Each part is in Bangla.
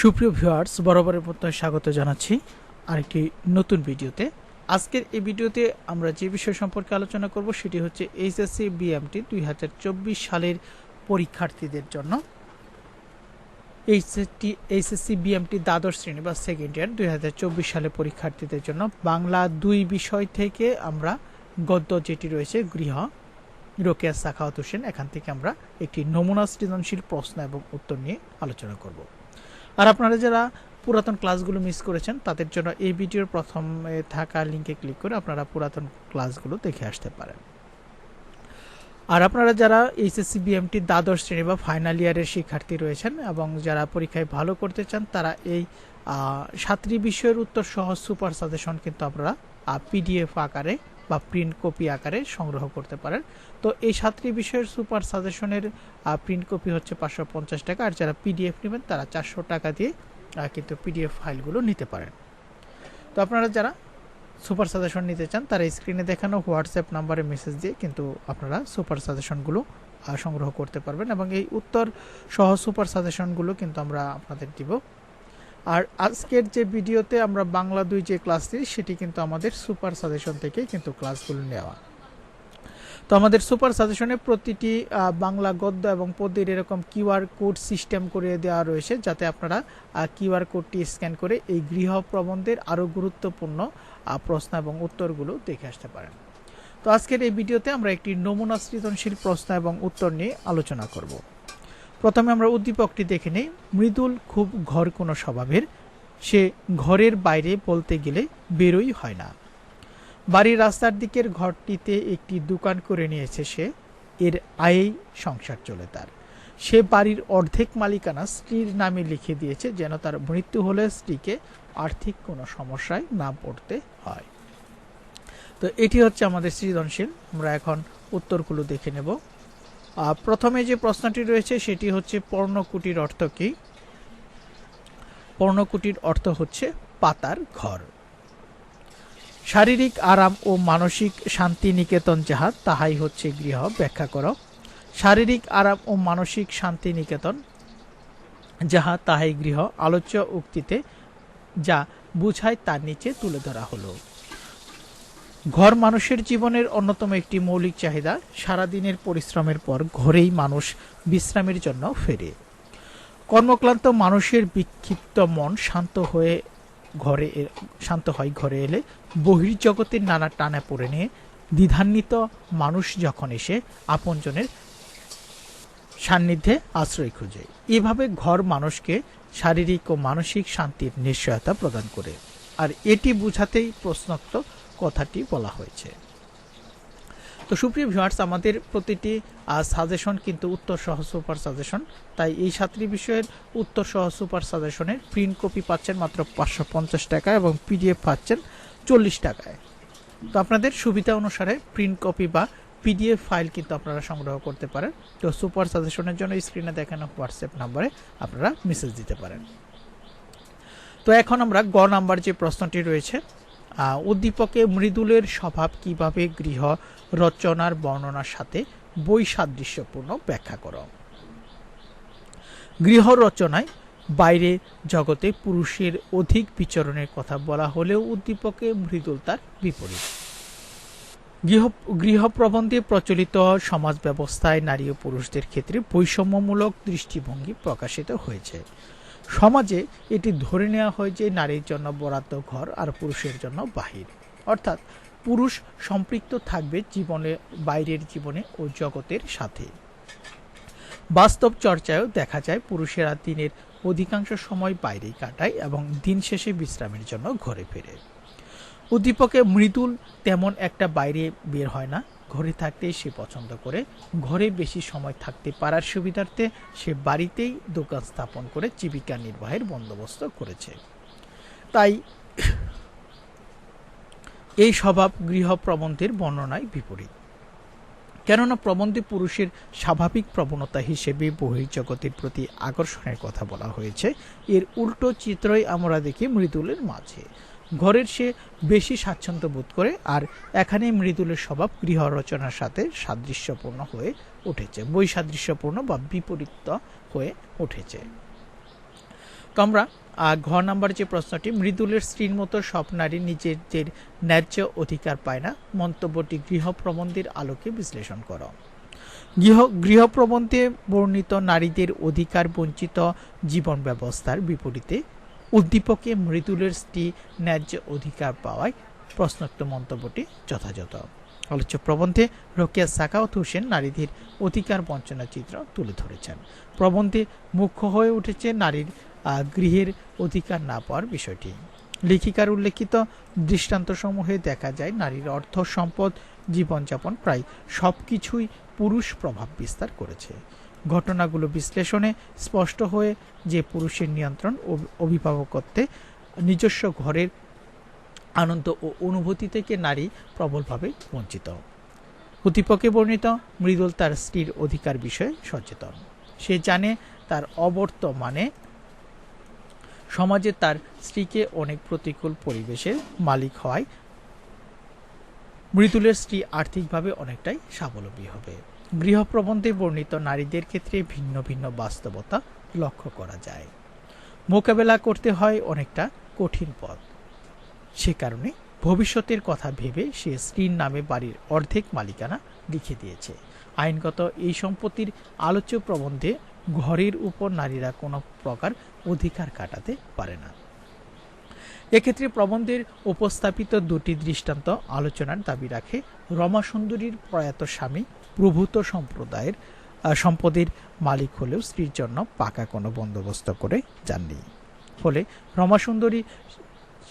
সুপ্রিয় ভিউয়ার্স, বরাবরের মতো স্বাগত জানাচ্ছি আরেকটি নতুন ভিডিওতে। আজকের এই ভিডিওতে আমরা যে বিষয় সম্পর্কে আলোচনা করব সেটি হচ্ছে এইচএসসি বিএমটি দুই হাজার চব্বিশ সালের পরীক্ষার্থীদের জন্য। এইচএসটি এইচএসসি বিএমটি দ্বাদশ শ্রেণি বা সেকেন্ড ইয়ার দুই হাজার চব্বিশ সালে পরীক্ষার্থীদের জন্য। বাংলা দুই বিষয় থেকে আমরা গদ্য যেটি রয়েছে, গৃহ, রোকেয়া সাখাওয়াত হোসেন, এখান থেকে আমরা একটি নমুনা সৃজনশীল প্রশ্ন এবং উত্তর নিয়ে আলোচনা করব। আর আপনারা যারা পুরাতন ক্লাসগুলো মিস করেছেন, তাদের জন্য এই ভিডিওর প্রথমে থাকা লিঙ্কে ক্লিক করে আপনারা পুরাতন ক্লাসগুলো দেখে আসতে পারেন। আর আপনারা যারা এইচএসসি বিএমটি দ্বাদশ শ্রেণি বা ফাইনাল ইয়ারের শিক্ষার্থী রয়েছেন এবং যারা পরীক্ষায় ভালো করতে চান, তারা এই সাতটি বিষয়ের উত্তর সহ সুপার সাজেশন কিন্তু আপনারা পিডিএফ আকারে বা প্রিন্ট কপি আকারে সংগ্রহ করতে পারেন। তো এই সাতটি বিষয়ের সুপার সাজেশনের প্রিন্ট কপি হচ্ছে পাঁচশো পঞ্চাশ টাকা আর যারা পিডিএফ নেবেন তারা চারশো টাকা দিয়ে কিন্তু পিডিএফ ফাইলগুলো নিতে পারেন। তো আপনারা যারা সুপার সাজেশন নিতে চান তারা স্ক্রিনে দেখানো হোয়াটসঅ্যাপ নাম্বারে মেসেজ দিয়ে কিন্তু আপনারা সুপার সাজেশনগুলো সংগ্রহ করতে পারবেন এবং এই উত্তর সহ সুপার সাজেশনগুলো কিন্তু আমরা আপনাদের দিব। আর আজকের যে ভিডিওতে আমরা বাংলা দুই যে ক্লাসটি সেটি কিন্তু আমাদের সুপার সাজেশন থেকে কিন্তু ক্লাসগুলো নেওয়া। তো আমাদের সুপার সাজেশনে প্রতিটি বাংলা গদ্য এবং পদ্যের এরকম কিউআর কোড সিস্টেম করে দেওয়া রয়েছে, যাতে আপনারা কিউআর কোডটি স্ক্যান করে এই গৃহ প্রবন্ধের আরও গুরুত্বপূর্ণ প্রশ্ন এবং উত্তরগুলো দেখে আসতে পারেন। তো আজকের এই ভিডিওতে আমরা একটি নমুনা সৃজনশীল প্রশ্ন এবং উত্তর নিয়ে আলোচনা করব। প্রথমে আমরা উদ্দীপকটি দেখে নেই। মৃদুল খুব ঘর কোনো স্বভাবের। সে ঘরের বাইরে বলতে গেলে বেরোই হয় না। বাড়ির রাস্তার দিকের ঘরটিতে একটি দোকান করে নিয়েছে সে। এর আয়েই সংসার চলে তার। সে বাড়ির অর্ধেক মালিকানা স্ত্রীর নামে লিখে দিয়েছে যেন তার মৃত্যু হলে স্ত্রীকে আর্থিক কোনো সমস্যায় না পড়তে হয়। তো এটি হচ্ছে আমাদের সৃজনশীল। আমরা এখন উত্তরগুলো দেখে নেব। প্রথমে যে প্রশ্নটি রয়েছে সেটি হচ্ছে পর্ণকুটির অর্থ কি? পর্ণকুটির অর্থ হচ্ছে পাতার ঘর। শারীরিক আরাম ও মানসিক শান্তি নিকেতন যাহা, তাহাই হচ্ছে গৃহ, ব্যাখ্যা করো। শারীরিক আরাম ও মানসিক শান্তি নিকেতন যাহা, তাহাই গৃহ, আলোচ্য উক্তিতে যা বুঝায় তার নিচে তুলে ধরা হলো। ঘর মানুষের জীবনের অন্যতম একটি মৌলিক চাহিদা, সারাদিনের পরিশ্রমের পর ঘরেই মানুষ বিশ্রামের জন্য ফেরে। কর্মক্লান্ত মানুষের বিক্ষিপ্ত মন শান্ত হয়ে ঘরে শান্ত হয় ঘরে এলে বহির্জগতের নানা টানা পড়ে নিয়ে দ্বিধান্বিত মানুষ যখন এসে আপনজনের সান্নিধ্যে আশ্রয় খুঁজে। এভাবে ঘর মানুষকে শারীরিক ও মানসিক শান্তির নিশ্চয়তা প্রদান করে। আর এটি বুঝাতেই প্রশ্নোক্ত কথাটি বলা হয়েছে। তো সুপ্রিয় ভিউয়ার্স আমাদের প্রতিটি সাজেশন কিন্তু উত্তর সহ সুপার সাজেশন তাই এই সাতটি বিষয়ের উত্তর সহ সুপার সাজেশনের প্রিন্ট কপি পাচ্ছেন মাত্র পাঁচশো পঞ্চাশ টাকা এবং পিডিএফ পাচ্ছেন চল্লিশ টাকায়। তো আপনাদের সুবিধা অনুসারে প্রিন্ট কপি বা পিডিএফ ফাইল কিন্তু আপনারা সংগ্রহ করতে পারেন। তো সুপার সাজেশনের জন্য স্ক্রিনে দেখানো হোয়াটসঅ্যাপ নাম্বারে আপনারা মেসেজ দিতে পারেন। তো এখন আমরা গ নাম্বার যে প্রশ্নটি রয়েছে উদ্দীপকে মৃদুলের স্বভাব কীভাবে গৃহ রচনার বর্ণনার সাথে বৈসাদৃশ্যপূর্ণ ব্যাখ্যা করো। গৃহ রচনায় বাইরে জগতে পুরুষের অধিক বিচরণের কথা বলা হলেও উদ্দীপকে মৃদুল তার বিপরীত। গৃহ, গৃহপ্রবন্ধে প্রচলিত সমাজ ব্যবস্থায় নারী ও পুরুষদের ক্ষেত্রে বৈষম্যমূলক দৃষ্টিভঙ্গি প্রকাশিত হয়েছে। সমাজে এটি ধরে নেওয়া হয় যে নারীর জন্য বরাদ্দ ঘর আর পুরুষের জন্য বাহির। অর্থাৎ পুরুষ সম্পৃক্ত থাকবে জীবনে, বাইরের জীবনে ও জগতের সাথে। বাস্তব চর্চায়ও দেখা যায় পুরুষেরা দিনের অধিকাংশ সময় বাইরেই কাটায় এবং দিন শেষে বিশ্রামের জন্য ঘরে ফেরে। উদ্দীপকে মৃদুল তেমন একটা বাইরে বের হয় না। ঘরে থাকতেই সে পছন্দ করে। ঘরে বেশি সময় থাকতে পারার সুবিধার্থে সে বাড়িতেই দোকান স্থাপন করে জীবিকা নির্বাহের বন্দোবস্ত করেছে। তাই এই স্বভাব গৃহ প্রবন্ধের বর্ণনায় বিপরীত। কেননা প্রবন্ধে পুরুষের স্বাভাবিক প্রবণতা হিসেবে বহির্জগতের প্রতি আকর্ষণের কথা বলা হয়েছে। এর উল্টো চিত্রই আমরা দেখি মৃদুলের মাঝে। ঘরের সে বেশি স্বাচ্ছন্দ্য বোধ করে আর এখানে মৃদুলের স্বভাব গৃহ রচনার সাথে সাদৃশ্যপূর্ণ হয়ে উঠেছে বৈসাদৃশ্যপূর্ণ বা বিপরীত হয়ে উঠেছে। তো আমরা আহ, ঘ নাম্বার যে প্রশ্নটি মৃদুলের স্ত্রীর মতো সব নারী নিজেদের ন্যায্য অধিকার পায় না মন্তব্যটি গৃহ প্রবন্ধের আলোকে বিশ্লেষণ করো। গৃহ গৃহপ্রবন্ধে বর্ণিত নারীদের অধিকার বঞ্চিত জীবন ব্যবস্থার বিপরীতে উদ্দীপকে মৃদুলের স্ত্রী ন্যায্য অধিকার পাওয়ায় প্রশ্নোক্ত মন্তব্যটি যথাযথ। আলোচ্য প্রবন্ধে রোকেয়া সাকাওয়াত হোসেন নারীদের অধিকার বঞ্চনা চিত্র তুলে ধরেছেন। প্রবন্ধে মুখ্য হয়ে উঠেছে নারীর গৃহের অধিকার না পাওয়ার বিষয়টি। লেখিকার উল্লেখিত দৃষ্টান্তসমূহে দেখা যায় নারীর অর্থ, সম্পদ, জীবনযাপন প্রায় সব কিছুই পুরুষ প্রভাব বিস্তার করেছে। ঘটনাগুলো বিশ্লেষণে স্পষ্ট হয়ে যে পুরুষের নিয়ন্ত্রণ অভিভাবকত্বে নিজস্ব ঘরের আনন্দ ও অনুভূতি থেকে নারী প্রবলভাবে বঞ্চিত। উদ্দীপকে বর্ণিত মৃদুল তার স্ত্রীর অধিকার বিষয়ে সচেতন। সে জানে তার অবর্তমানে সমাজে তার স্ত্রীকে অনেক প্রতিকূল পরিবেশের মালিক হওয়ায় মৃদুলের স্ত্রী আর্থিকভাবে অনেকটাই স্বাবলম্বী হবে। গৃহপ্রবন্ধে বর্ণিত নারীদের ক্ষেত্রে ভিন্ন ভিন্ন বাস্তবতা লক্ষ্য করা যায়। মোকাবেলা করতে হয় অনেকটা কঠিন পথ। সে কারণে ভবিষ্যতের কথা ভেবে সে স্ত্রীর নামে বাড়ির অর্ধেক মালিকানা লিখে দিয়েছে। আইনগত এই সম্পত্তির আলোচ্য প্রবন্ধে ঘরের উপর নারীরা কোনো প্রকার অধিকার কাটাতে পারে না। এক্ষেত্রে প্রবন্ধের উপস্থাপিত দুটি দৃষ্টান্ত আলোচনার দাবি রাখে রমাসুন্দরীর প্রয়াত স্বামী প্রভূত সম্প্রদায়ের সম্পদের মালিক হলেও স্ত্রীর জন্য পাকা কোনো বন্দোবস্ত করে যাননি। ফলে রমাসুন্দরী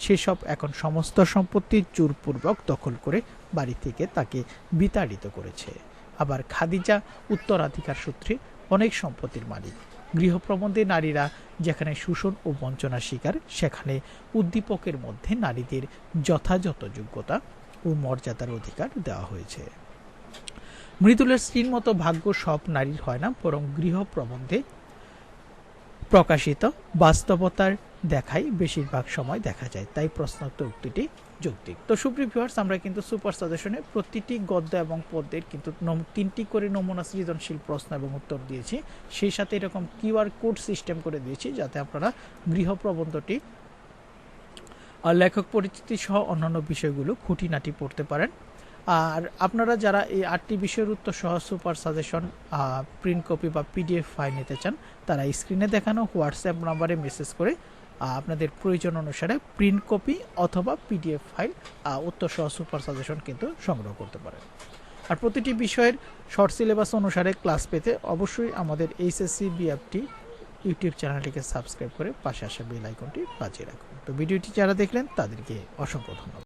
সেসব এখন সমস্ত সম্পত্তি জোরপূর্বক দখল করে বাড়ি থেকে তাকে বিতাড়িত করেছে। আবার খাদিজা উত্তরাধিকার সূত্রে অনেক সম্পত্তির মালিক। গৃহপ্রবন্ধে নারীরা যেখানে শোষণ ও বঞ্চনার শিকার, সেখানে উদ্দীপকের মধ্যে নারীদের যথাযথ যোগ্যতা ও মর্যাদার অধিকার দেওয়া হয়েছে। মৃদুলের স্ত্রীর মতো ভাগ্য সব নারীর হয় না, বরং গৃহ প্রবন্ধে প্রকাশিত বাস্তবতার দেখাই বেশিরভাগ সময় দেখা যায়। তাই প্রশ্নোক্ত উক্তিটি যৌক্তিক। তো সুপ্রিয় ভিউয়ার্স আমরা কিন্তু সুপার সাজেশনে প্রতিটি গদ্য এবং পদ্যের কিন্তু তিনটি করে নমুনা সৃজনশীল প্রশ্ন এবং উত্তর দিয়েছি। সেই সাথে এরকম কিউআর কোড সিস্টেম করে দিয়েছি যাতে আপনারা গৃহ প্রবন্ধটি আর লেখক পরিচিতি সহ অন্যান্য বিষয়গুলো খুঁটিনাটি পড়তে পারেন। আর আপনারা যারা এই আটটি বিষয়ের উত্তর সহ সুপার সাজেশন প্রিন্ট কপি বা পিডিএফ ফাইল নিতে চান, তারা স্ক্রিনে দেখানো হোয়াটসঅ্যাপ নাম্বারে মেসেজ করে আপনাদের প্রয়োজন অনুসারে প্রিন্ট কপি অথবা পিডিএফ ফাইল উত্তর সহ সুপার সাজেশন কিন্তু সংগ্রহ করতে পারেন। আর প্রতিটি বিষয়ের শর্ট সিলেবাস অনুসারে ক্লাস পেতে অবশ্যই আমাদের এইচএসসি বিএফটি ইউটিউব চ্যানেলটিকে সাবস্ক্রাইব করে পাশে আসা বেল আইকনটি বাজিয়ে রাখুন। তো ভিডিওটি যারা দেখলেন তাদেরকে অসংখ্য ধন্যবাদ।